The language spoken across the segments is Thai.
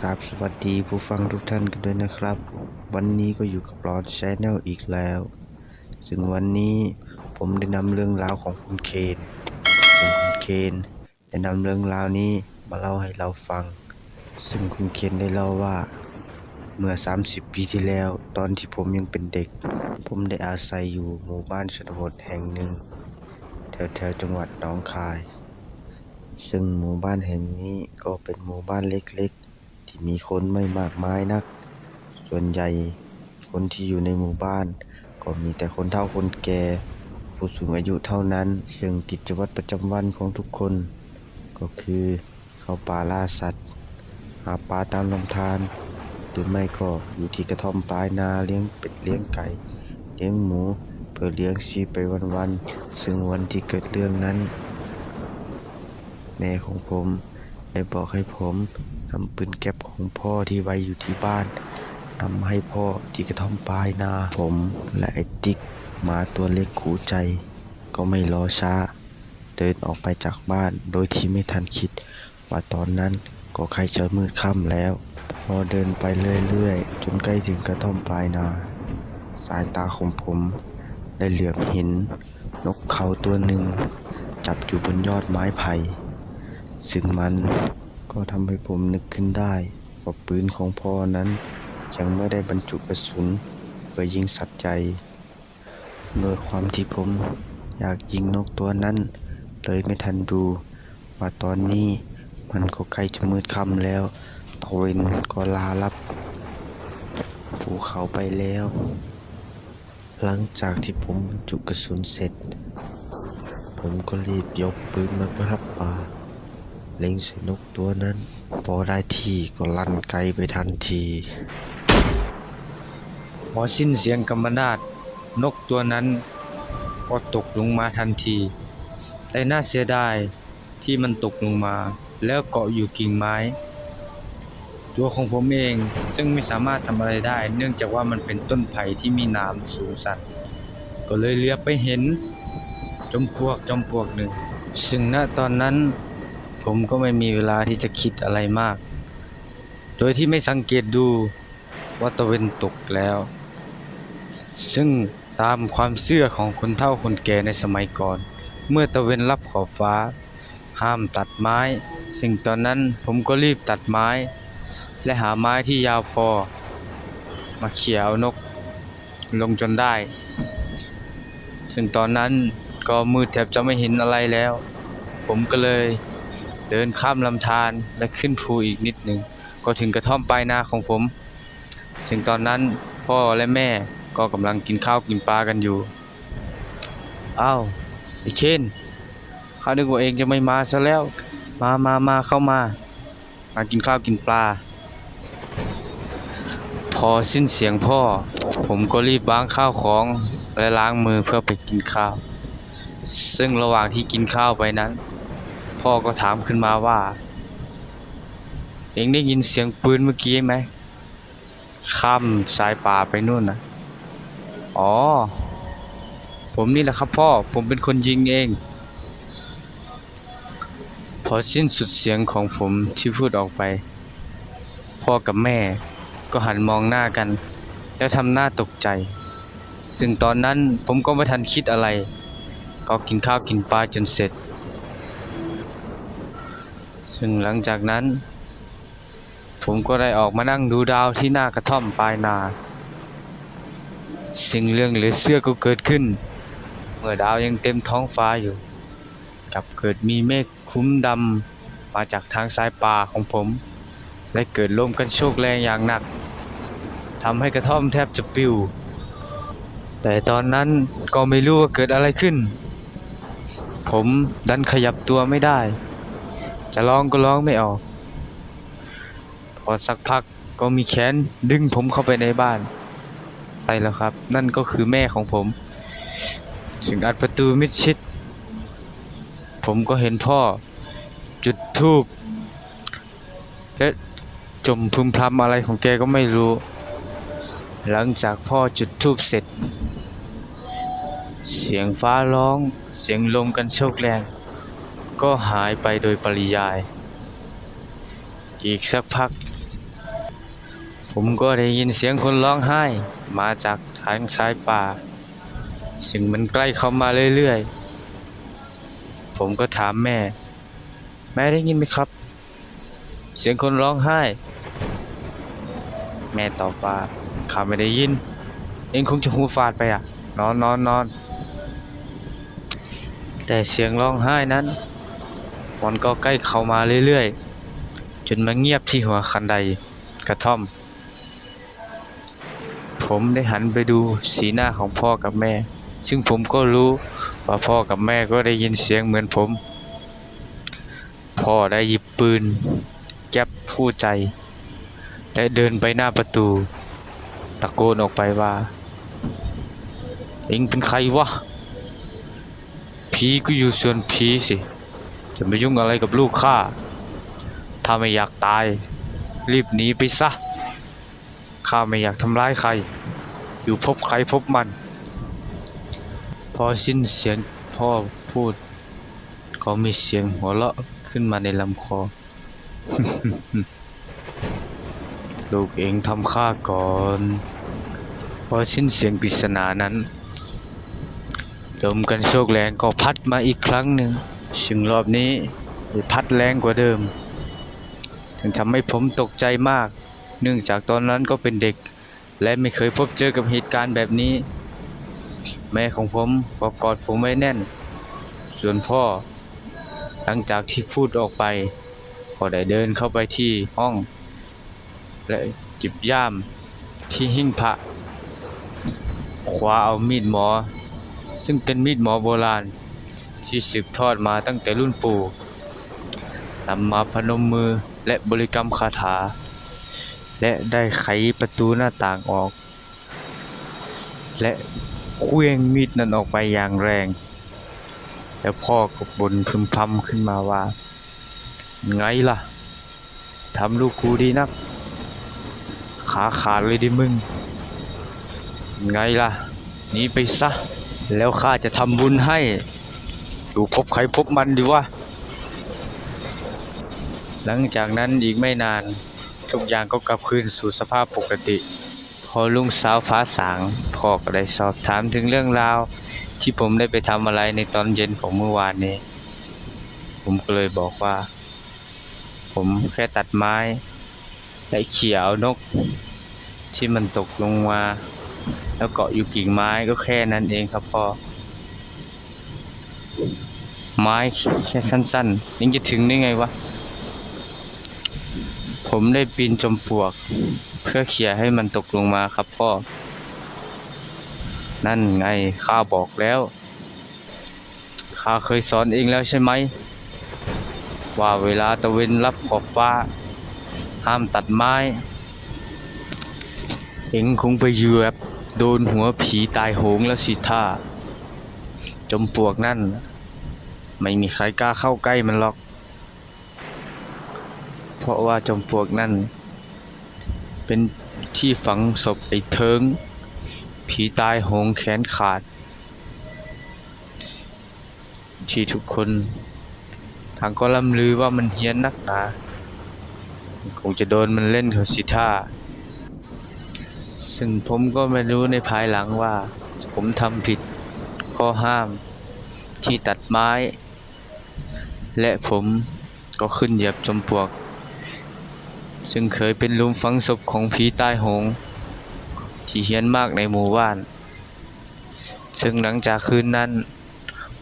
กราบสวัสดีผู้ฟังทุกท่านกันด้วยนะครับ วันนี้ก็อยู่กับรอนชแนลอีกแล้ว ซึ่งวันนี้ผมได้นำเรื่องราวของคุณเคนซึ่งคุณเคนได้นำเรื่องราวนี้มาเล่าให้เราฟัง ซึ่งคุณเคนได้เล่าว่า เมื่อ 30 ปีที่แล้ว ตอนที่ผมยังเป็นเด็ก ผมได้อาศัยอยู่หมู่บ้านชนบทแห่งหนึ่ง แถวๆจังหวัดหนองคาย ซึ่งหมู่บ้านแห่งนี้ก็เป็นหมู่บ้านเล็กๆ ที่มีคนไม่มากมายนัก ส่วนใหญ่คนที่อยู่ในหมู่บ้าน ก็มีแต่คนเฒ่าคนแก่ ผู้สูงอายุเท่านั้น ซึ่งกิจวัตรประจำวันของทุกคน ก็คือเข้าป่าล่าสัตว์ หาปลาตามลำธารหรือไม่ก็อยู่ที่กระท่อมปลายนาเลี้ยงเป็ดเลี้ยงไก่ เลี้ยงหมูเพื่อเลี้ยงชีพไปวันๆซึ่งวันที่เกิดเรื่องนั้นแม่ของผมได้บอกให้ผม นำปืนแก๊ปของพ่อที่ไว้อยู่ที่บ้านนำให้พ่อที่กระท่อมปลายนาผมและไอ้ติ๊กหมาตัวเล็กขู่ใจ ก็ไม่รอช้า เดินออกไปจากบ้านโดยที่ไม่ทันคิด ว่าตอนนั้นก็ใครจะมืดค่ำแล้ว พอเดินไปเรื่อยๆ จนใกล้ถึงกระท่อมปลายนา สายตาของผมได้เหลือบเห็นนกเขาตัวหนึ่ง จับอยู่บนยอดไม้ไผ่ซึ่งมัน ก็ทำให้ผมนึกขึ้นได้ว่าปืนของพ่อนั้นยังไม่ได้บรรจุกระสุนเพื่อยิงสัตว์ใจ โดยความที่ผมอยากยิงนกตัวนั้น เลยไม่ทันดูว่าตอนนี้มันก็ใกล้จะมืดค่ำแล้วตะเวนก็ลาลับภูเขาไปแล้ว หลังจากที่ผมบรรจุกระสุนเสร็จ ผมก็รีบยกปืนมาประทับป่า เล็งใส่นกตัวนั้น พอได้ที่ก็ลั่นไกลไปทันที พอสิ้นเสียงกำมนาดนกตัวนั้น ก็ตกลงมาทันที แต่น่าเสียดายที่มันตกลงมา แล้วเกาะอยู่กิ่งไม้ ตัวของผมเองซึ่งไม่สามารถทำอะไรได้ เนื่องจากว่ามันเป็นต้นไผ่ที่มีหนามสูงสันก็เลยเลียไปเห็นจมปลวกจมปลวกหนึ่ง ซึ่งณตอนนั้น ผมก็ไม่มีเวลาที่จะคิดอะไรมาก โดยที่ไม่สังเกตดูว่าตะเวนตกแล้ว ซึ่งตามความเชื่อของคนเฒ่าคนแก่ในสมัยก่อน เมื่อตะเวนรับขอบฟ้า ห้ามตัดไม้ ซึ่งตอนนั้นผมก็รีบตัดไม้ และหาไม้ที่ยาวพอ มาเขี่ยเอานกลงจนได้ ซึ่งตอนนั้นก็มืดแทบจะไม่เห็นอะไรแล้ว ผมก็เลย เดินข้ามลำธารและขึ้นภูอีกนิดหนึ่ง ก็ถึงกระท่อมปลายนาของผม ซึ่งตอนนั้นพ่อและแม่ก็กำลังกินข้าวกินปลากันอยู่ อ้าวไอ้เคนข้านึกว่าเองจะไม่มาซะแล้ว มามามาเข้ามา มากินข้าวกินปลา พอสิ้นเสียงพ่อ ผมก็รีบวางข้าวของและล้างมือเพื่อไปกินข้าว ซึ่งระหว่างที่กินข้าวไปนั้น พ่อก็ถามขึ้นมาว่า เองได้ยินเสียงปืนเมื่อกี้ไหมข้ามสายป่าไปนู่นนะอ๋อ ผมนี่แหละครับพ่อ ผมเป็นคนยิงเอง พอสิ้นสุดเสียงของผมที่พูดออกไป พ่อกับแม่ก็หันมองหน้ากัน แล้วทำหน้าตกใจ ซึ่งตอนนั้นผมก็ไม่ทันคิดอะไร ก็กินข้าวกินปลาจนเสร็จ ซึ่งหลังจากนั้น ผมก็ได้ออกมานั่งดูดาวที่หน้ากระท่อมปลายนา สิ่งเรื่องเหลือเชื่อก็เกิดขึ้น เมื่อดาวยังเต็มท้องฟ้าอยู่กับเกิดมีเมฆคุ้มดำมาจากทางสายป่าของผม และเกิดลมกันโชกแรงอย่างหนักทำให้กระท่อมแทบจะปิว แต่ตอนนั้นก็ไม่รู้ว่าเกิดอะไรขึ้น ผมดันขยับตัวไม่ได้ จะร้องก็ร้องไม่ออก พอสักพักก็มีแขนดึงผมเข้าไปในบ้าน ใช่แล้วครับ นั่นก็คือแม่ของผมจึงอัดประตูมิดชิด ผมก็เห็นพ่อ จุดธูปและจมพึมพำอะไรของแกก็ไม่รู้ หลังจากพ่อจุดธูปเสร็จ เสียงฟ้าร้อง เสียงลมกันโชกแรง ก็หายไปโดยปริยาย อีกสักพัก ผมก็ได้ยินเสียงคนร้องไห้ มาจากทางชายป่า ซึ่งมันใกล้เข้ามาเรื่อยๆ ผมก็ถามแม่ แม่ได้ยินไหมครับ เสียงคนร้องไห้ แม่ตอบว่าข้าไม่ได้ยิน เองคงจะหูฝาดไปอะ นอนนอนนอนแต่เสียงร้องไห้นั้น มันก็ใกล้เข้ามาเรื่อยๆ จนมาเงียบที่หัวคันไดกระท่อม ผมได้หันไปดูสีหน้าของพ่อกับแม่ ซึ่งผมก็รู้ว่าพ่อกับแม่ก็ได้ยินเสียงเหมือนผม พ่อได้หยิบปืนแก๊ปผู้ใจ และเดินไปหน้าประตู ตะโกนออกไปว่าเองเป็นใครวะผีก็อยู่ส่วนผีสิ จะไปยุ่งอะไรกับลูกข้า ถ้าไม่อยากตาย รีบหนีไปซะ ข้าไม่อยากทำร้ายใคร อยู่พบใครพบมัน พอสิ้นเสียงพ่อพูดก็มีเสียงหัวเราะขึ้นมาในลำคอ ลูกเองทำข้าก่อน พอสิ้นเสียงปริศนานั้นลมกันโชกแรงก็พัดมาอีกครั้งหนึ่ง ซึ่งรอบนี้พัดแรงกว่าเดิม ถึงทำให้ผมตกใจมาก เนื่องจากตอนนั้นก็เป็นเด็ก และไม่เคยพบเจอกับเหตุการณ์แบบนี้ แม่ของผมก็กอดผมไว้แน่น ส่วนพ่อ หลังจากที่พูดออกไป ก็ได้เดินเข้าไปที่ห้อง และหยิบย่ามที่หิ้งพระคว้าเอามีดหมอ ซึ่งเป็นมีดหมอโบราณ ที่สืบทอดมาตั้งแต่รุ่นปู่นำมาพนมมือและบริกรรมคาถา และได้ไขประตูหน้าต่างออก และเคลื่องมีดนั้นออกไปอย่างแรง แล้วพ่อก็บ่นพึมพำขึ้นมาว่า ไงล่ะทำลูกกูดีนัก ขาขาดเลยดิมึง ไงล่ะหนีไปซะ แล้วข้าจะทำบุญให้ ดูพบใครพบมันดีวะหลังจากนั้นอีกไม่นานทุกอย่างก็กลับคืนสู่สภาพปกติ พอลุงสาวฟ้าสางพ่อก็ได้สอบถามถึงเรื่องราว ที่ผมได้ไปทำอะไรในตอนเย็นของเมื่อวานนี้ ผมก็เลยบอกว่า ผมแค่ตัดไม้และเขี่ยเอานก ที่มันตกลงมา แล้วเกาะอยู่กิ่งไม้ก็แค่นั้นเองครับพ่อ ไม้แค่สั้นๆยังจะถึงได้ไงวะ ผมได้ปีนจมปลวก เพื่อเขี่ยให้มันตกลงมาครับพ่อ นั่นไงข้าบอกแล้วข้าเคยสอนเองแล้วใช่ไหม ว่าเวลาตะเวนรับขอบฟ้า ห้ามตัดไม้ เอ็งคงไปเหยียบโดนหัวผีตายโหงแล้วสิท่า จมปลวกนั่น ไม่มีใครกล้าเข้าใกล้มันหรอก เพราะว่าจอมปลวกนั่น เป็นที่ฝังศพไอ้เทิง ผีตายโหงแขนขาด ที่ทุกคนทางก็ล่ำลือว่ามันเฮี้ยนนักหนาคงจะโดนมันเล่นเขาสิท่า ซึ่งผมก็ไม่รู้ในภายหลังว่า ผมทำผิดข้อห้ามที่ตัดไม้ และผมก็ขึ้นเหยียบจมปลวก ซึ่งเคยเป็นลุมฝังศพของผีตายโหง ที่เฮี้ยนมากในหมู่บ้าน ซึ่งหลังจากคืนนั้น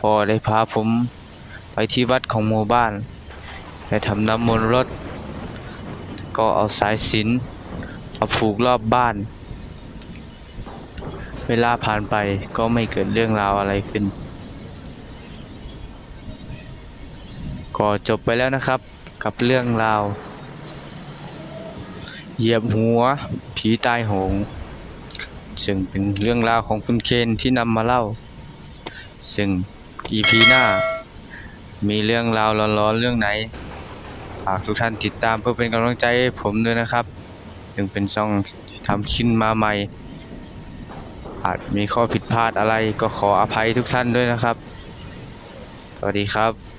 พ่อได้พาผมไปที่วัดของหมู่บ้านไปทำน้ำมนต์รดก็เอาสายสินมาผูกรอบบ้าน เวลาผ่านไปก็ไม่เกิดเรื่องราวอะไรขึ้น ก็จบไปแล้วนะครับ กับเรื่องราวเหยียบหัวผีตายโหง ซึ่งเป็นเรื่องราวของคุณเคนที่นำมาเล่า ซึ่ง EP หน้า มีเรื่องราวร้อนๆเรื่องไหนฝากทุกท่านติดตามเพื่อเป็นกำลังใจให้ผมด้วยนะครับถึงเป็นช่องที่ทำขึ้นมาใหม่ อาจมีข้อผิดพลาดอะไรก็ขออภัยทุกท่านด้วยนะครับ สวัสดีครับ